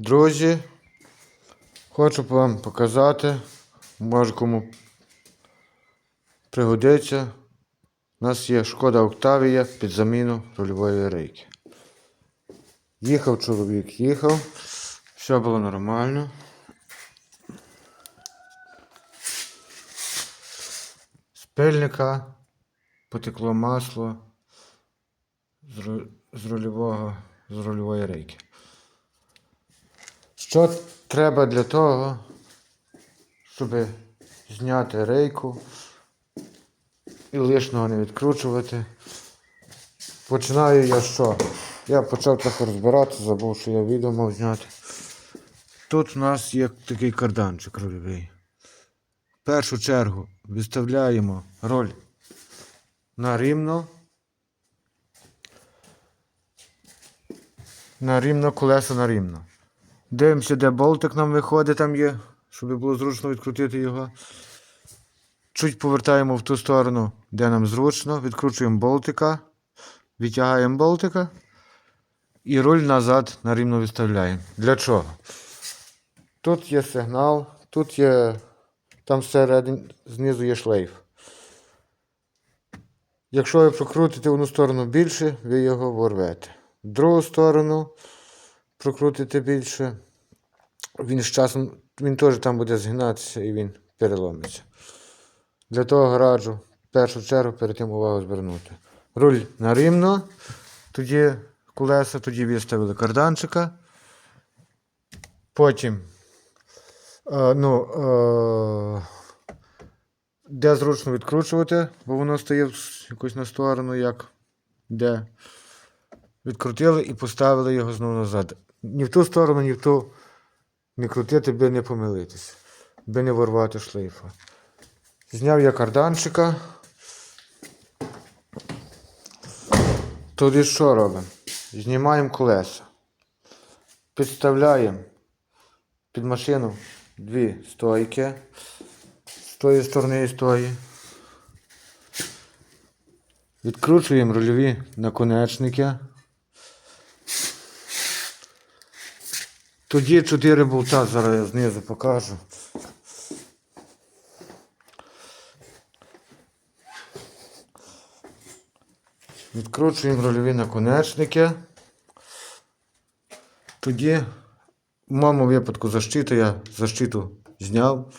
Друзі, хочу вам показати, може кому пригодиться. У нас є шкода Октавія під заміну рульової рейки. Їхав чоловік, їхав, все було нормально. З пильника потекло масло з, ру- з рульового, з рульової рейки. Що треба для того, щоб зняти рейку і лишнього не відкручувати? Починаю я що? Я почав трохи розбиратися, забув, що я відео мав зняти. Тут у нас є такий карданчик рульовий. В першу чергу виставляємо роль на рівно. На рівно, колесо на рівно. Дивимося, де болтик нам виходить, там є, щоб було зручно відкрутити його. Чуть повертаємо в ту сторону, де нам зручно, відкручуємо болтика, відтягаємо болтика і руль назад на рівно виставляємо. Для чого? Тут є сигнал, тут є, там всередині, знизу є шлейф. Якщо ви прокрутите одну сторону більше, ви його ворвете. Другу сторону прокрутите більше, він з часом, він теж там буде згинатися і він переломиться. Для того раджу в першу чергу перед тим увагу звернути. Руль на рівно, тоді колеса, тоді виставили карданчика. Потім е, ну, е, де зручно відкручувати, бо воно стає якось на сторону, як де. Відкрутили і поставили його знову назад. Ні в ту сторону, ні в ту не крутити, би не помилитися, би не ворвати шлейфа. Зняв я карданчика. Тоді що робимо? Знімаємо колеса. Підставляємо під машину дві стойки. З тої сторони і з тої. Відкручуємо рульові наконечники. Тоді чотири болта, зараз я знизу покажу. Відкручуємо рульові наконечники. Тоді, в моєму випадку, защита, я защиту зняв.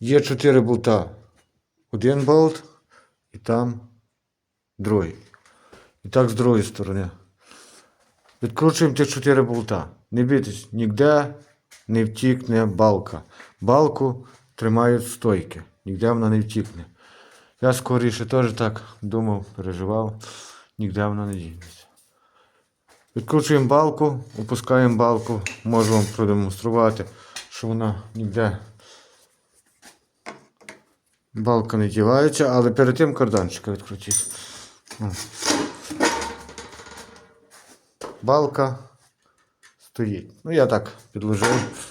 Є чотири болта. Один болт і там другий. І так з другої сторони. Відкручуємо ті чотири болта. Не бійтесь, ніде не втікне балка. Балку тримають стойки. Ніде вона не втікне. Я скоріше теж так думав, переживав, ніде вона не дінеться. Відкручуємо балку, опускаємо балку, можу вам продемонструвати, що вона ніде. Балка не дівається, але перед тим карданчика відкрутіть. Балка стоїть. Ну, я так підложив.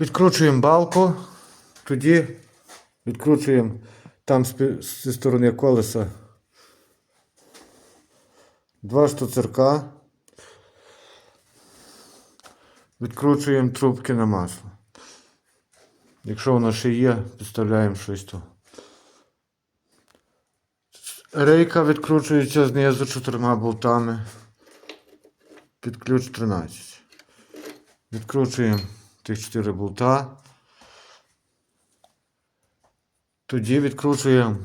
Відкручуємо балку, тоді відкручуємо там зі сторони колеса два штуцерка. Відкручуємо трубки на масло. Якщо воно ще є, підставляємо щось то. Рейка відкручується знизу чотирма болтами під ключ 13. Відкручуємо тих 4 болта. Тоді відкручуємо.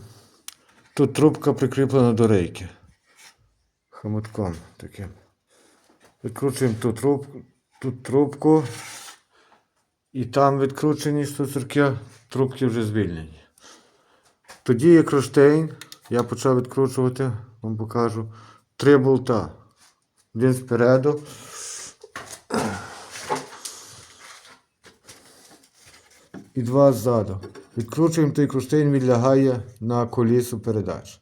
Тут трубка прикріплена до рейки. Хомутком таким. Відкручуємо ту трубку, тут трубку. І там відкручені штуцерки, трубки вже звільнені. Тоді є кронштейн. Я почав відкручувати, вам покажу. Три болта. Один спереду. І два ззаду. Відкручуємо той кронштейн, він лягає на колісо передач.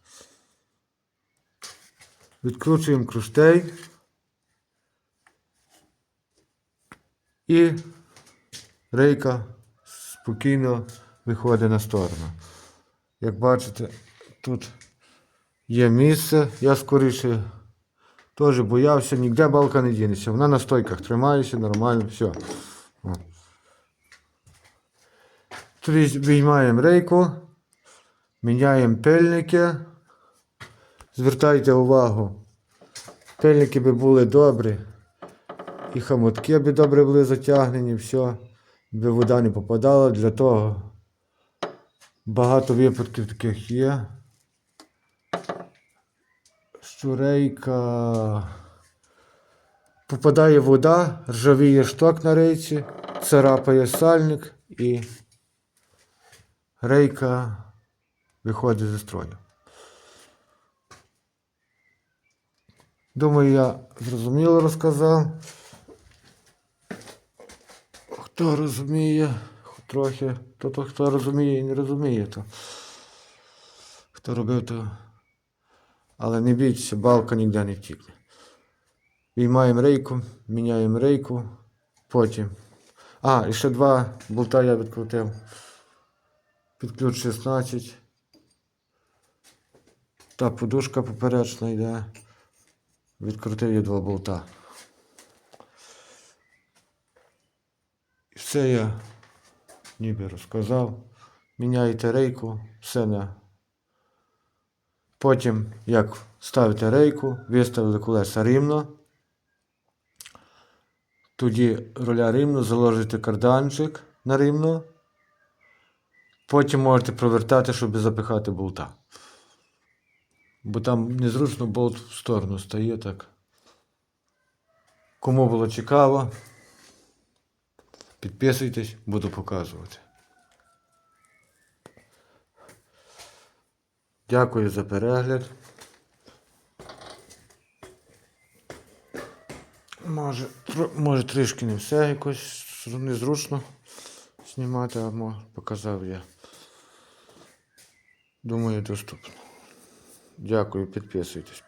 Відкручуємо кронштейн. І рейка спокійно виходить на сторону. Як бачите, тут є місце. Я скоріше Теж боявся, ніде балка не дінеться. Вона на стойках тримається, нормально, все. Тоді виймаємо рейку, міняємо пильники. Звертайте увагу, пильники би були добрі. І хамотки би добре були затягнені, все, би вода не попадала. Для того багато випадків таких є. Рейка попадає вода, ржавіє шток на рейці, царапає сальник і рейка виходить зі строю. Думаю, я зрозуміло розказав. Хто розуміє, трохи, то, то хто розуміє і не розуміє, то хто робив, то. Але не бійтеся, балка ніде не втікне. Віймаємо рейку, міняємо рейку, потім. А, і ще два болта я відкрутив. Під ключ 16. Та подушка поперечна йде. Відкрутив я два болта. І все я ніби розказав. Міняєте рейку, все на. Потім, як ставите рейку, виставили колеса рівно. Тоді руля рівно, заложите карданчик на рівно. Потім можете провертати, щоб запихати болта. Бо там незручно болт в сторону стає так. Кому було цікаво, підписуйтесь, буду показувати. Дякую за перегляд. Може, тр... може трішки не все якось незручно знімати, а показав я. Думаю, доступно. Дякую, підписуйтесь.